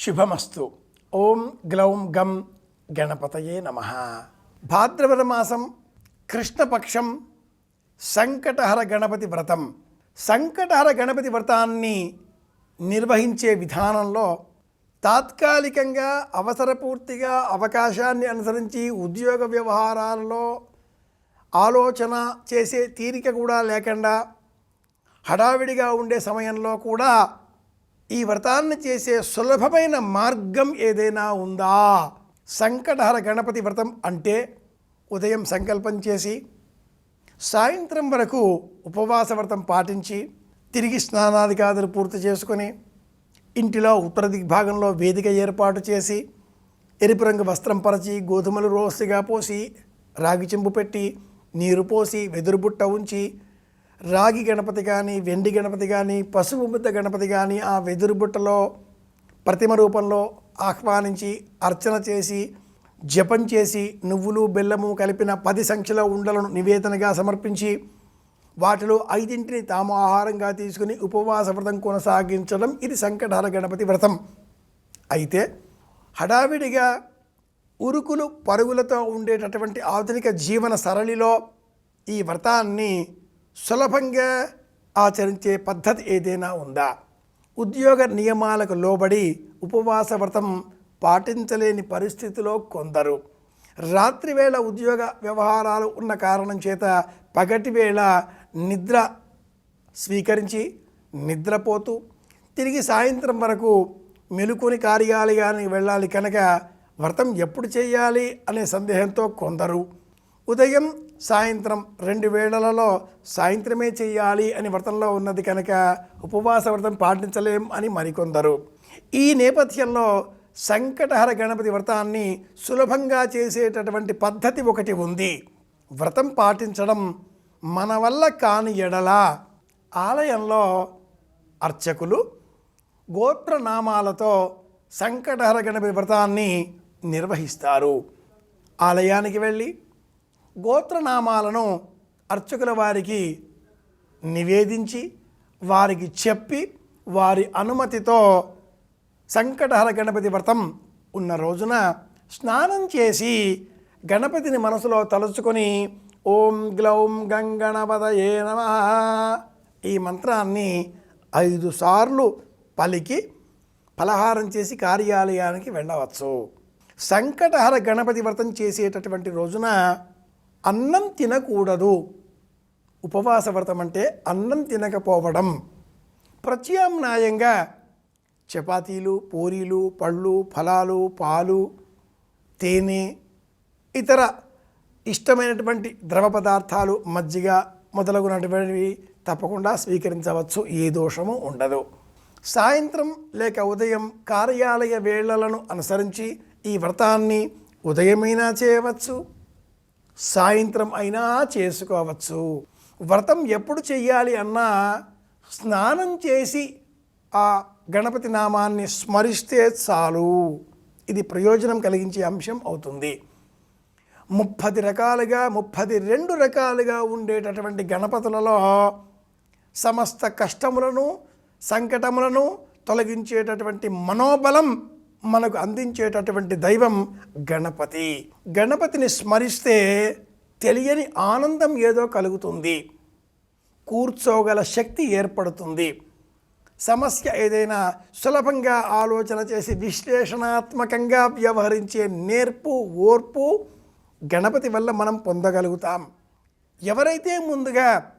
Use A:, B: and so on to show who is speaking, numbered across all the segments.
A: శుభమస్తు ఓం గ్లౌం గం గణపతయే నమ భాద్రపద మాసం కృష్ణపక్షం సంకటహర గణపతి వ్రతం సంకటహర గణపతి వ్రతాన్ని నిర్వహించే విధానంలో తాత్కాలికంగా అవసరపూర్తిగా అవకాశాన్ని అనుసరించి ఉద్యోగ వ్యవహారాలలో ఆలోచన చేసే తీరిక కూడా లేకుండా హడావిడిగా ఉండే సమయంలో కూడా ఈ వ్రతాన్ని చేసే సులభమైన మార్గం ఏదైనా ఉందా? సంకటహర గణపతి వ్రతం అంటే ఉదయం సంకల్పం చేసి సాయంత్రం వరకు ఉపవాస వ్రతం పాటించి తిరిగి స్నానాదికాదులు పూర్తి చేసుకొని ఇంటిలో ఉత్తర దిగ్భాగంలో వేదిక ఏర్పాటు చేసి ఎరుపు రంగు వస్త్రం పరచి గోధుమలు రోసిగా పోసి రాగి చెంబు పెట్టి నీరు పోసి వెదురు బుట్ట ఉంచి రాగి గణపతి కానీ వెండి గణపతి కానీ పసుపు ముద్ద గణపతి కానీ ఆ వెదురు బుట్టలో ప్రతిమ రూపంలో ఆహ్వానించి అర్చన చేసి జపం చేసి నువ్వులు బెల్లము కలిపిన పది సంఖ్యలో ఉండలను నివేదనగా సమర్పించి వాటిలో ఐదింటిని తాము ఆహారంగా తీసుకుని ఉపవాస వ్రతం కొనసాగించడం ఇది సంకటహర గణపతి వ్రతం. అయితే హడావిడిగా ఉరుకులు పరుగులతో ఉండేటటువంటి ఆధునిక జీవన సరళిలో ఈ వ్రతాన్ని సులభంగా ఆచరించే పద్ధతి ఏదైనా ఉందా? ఉద్యోగ నియమాలకు లోబడి ఉపవాస వ్రతం పాటించలేని పరిస్థితిలో కొందరు. రాత్రివేళ ఉద్యోగ వ్యవహారాలు ఉన్న కారణం చేత పగటి వేళ నిద్ర స్వీకరించి నిద్రపోతూ తిరిగి సాయంత్రం వరకు మెలుకొని కార్యాలయానికి వెళ్ళాలి కనుక వ్రతం ఎప్పుడు చేయాలి అనే సందేహంతో కొందరు. ఉదయం సాయంత్రం రెండు వేళలలో సాయంత్రమే చేయాలి అని వ్రతంలో ఉన్నది కనుక ఉపవాస వ్రతం పాటించలేం అని మరికొందరు. ఈ నేపథ్యంలో సంకటహర గణపతి వ్రతాన్ని సులభంగా చేసేటటువంటి పద్ధతి ఒకటి ఉంది. వ్రతం పాటించడం మన వల్ల కాని ఎడల ఆలయంలో అర్చకులు గోత్రనామాలతో సంకటహర గణపతి వ్రతాన్ని నిర్వహిస్తారు. ఆలయానికి వెళ్ళి గోత్రనామాలను అర్చకుల వారికి నివేదించి వారికి చెప్పి వారి అనుమతితో సంకటహర గణపతి వ్రతం ఉన్న రోజున స్నానం చేసి గణపతిని మనసులో తలుచుకొని ఓం గ్లౌం గంగణపదయే నమ ఈ మంత్రాన్ని ఐదు సార్లు పలికి ఫలహారం చేసి కార్యాలయానికి వెళ్ళవచ్చు. సంకటహర గణపతి వ్రతం చేసేటటువంటి రోజున అన్నం తినకూడదు. ఉపవాస వ్రతం అంటే అన్నం తినకపోవడం. ప్రత్యామ్నాయంగా చపాతీలు పూరీలు పళ్ళు ఫలాలు పాలు తేనె ఇతర ఇష్టమైనటువంటి ద్రవ పదార్థాలు మజ్జిగ మొదలగునటువంటివి తప్పకుండా స్వీకరించవచ్చు. ఏ దోషము ఉండదు. సాయంత్రం లేక ఉదయం కార్యాలయ వేళలను అనుసరించి ఈ వ్రతాన్ని ఉదయమైనా చేయవచ్చు. సాయంత్రం అయినా చేసుకోవచ్చు. వ్రతం ఎప్పుడు చెయ్యాలి అన్నా స్నానం చేసి ఆ గణపతి నామాన్ని స్మరిస్తే చాలు. ఇది ప్రయోజనం కలిగించే అంశం అవుతుంది. ముప్పది రకాలుగా ముప్పది రెండు రకాలుగా ఉండేటటువంటి గణపతులలో సమస్త కష్టములను సంకటములను తొలగించేటటువంటి మనోబలం మనకు అందించేటటువంటి దైవం గణపతి. గణపతిని స్మరిస్తే తెలియని ఆనందం ఏదో కలుగుతుంది. కూర్చోగల శక్తి ఏర్పడుతుంది. సమస్య ఏదైనా సులభంగా ఆలోచన చేసి విశ్లేషణాత్మకంగా వ్యవహరించే నేర్పు ఓర్పు గణపతి వల్ల మనం పొందగలుగుతాం. ఎవరైతే ముందుగా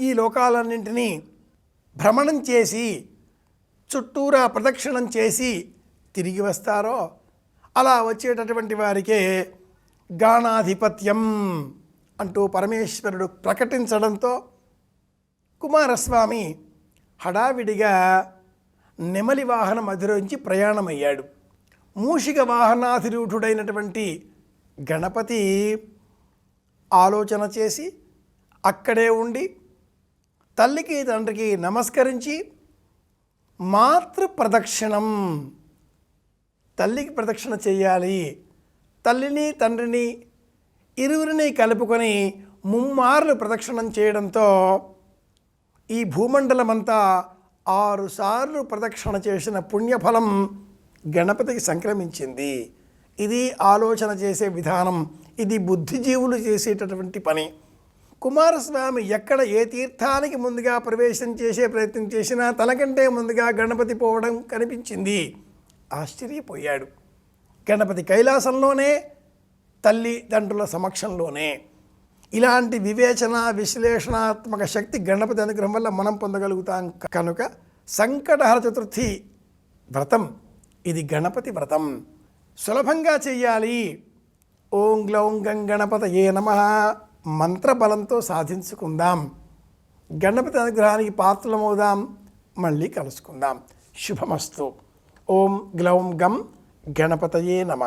A: ఈ లోకాలన్నింటినీ భ్రమణం చేసి చుట్టూరా ప్రదక్షిణం చేసి తిరిగి వస్తారో? అలా వచ్చేటటువంటి వారికే గానాధిపత్యం అంటూ పరమేశ్వరుడు ప్రకటించడంతో కుమారస్వామి హడావిడిగా నెమలి వాహనం అధిరోహించి ప్రయాణమయ్యాడు. మూషిక వాహనాధిరూఢుడైనటువంటి గణపతి ఆలోచన చేసి అక్కడే ఉండి తల్లికి తండ్రికి నమస్కరించి మాతృ ప్రదక్షిణం తల్లికి ప్రదక్షిణ చేయాలి. తల్లిని తండ్రిని ఇరువురిని కలుపుకొని ముమ్మార్లు ప్రదక్షిణం చేయడంతో ఈ భూమండలమంతా ఆరుసార్లు ప్రదక్షిణ చేసిన పుణ్యఫలం గణపతికి సంక్రమించింది. ఇది ఆలోచన చేసే విధానం. ఇది బుద్ధిజీవులు చేసేటటువంటి పని. కుమారస్వామి ఎక్కడ ఏ తీర్థానికి ముందుగా ప్రవేశం చేసే ప్రయత్నం చేసినా తనకంటే ముందుగా గణపతి పోవడం కనిపించింది. ఆశ్చర్యపోయాడు. గణపతి కైలాసంలోనే తల్లిదండ్రుల సమక్షంలోనే. ఇలాంటి వివేచన విశ్లేషణాత్మక శక్తి గణపతి అనుగ్రహం వల్ల మనం పొందగలుగుతాం కనుక సంకటహర చతుర్థి వ్రతం ఇది గణపతి వ్రతం. సులభంగా చెయ్యాలి. ఓం గ్లౌం గం గణపత ఏ నమ మంత్రబలంతో సాధించుకుందాం. గణపతి అనుగ్రహానికి పాత్రలమవుదాం. మళ్ళీ కలుసుకుందాం. శుభమస్తు. ఓం గ్లౌం గం గణపతయే నమ.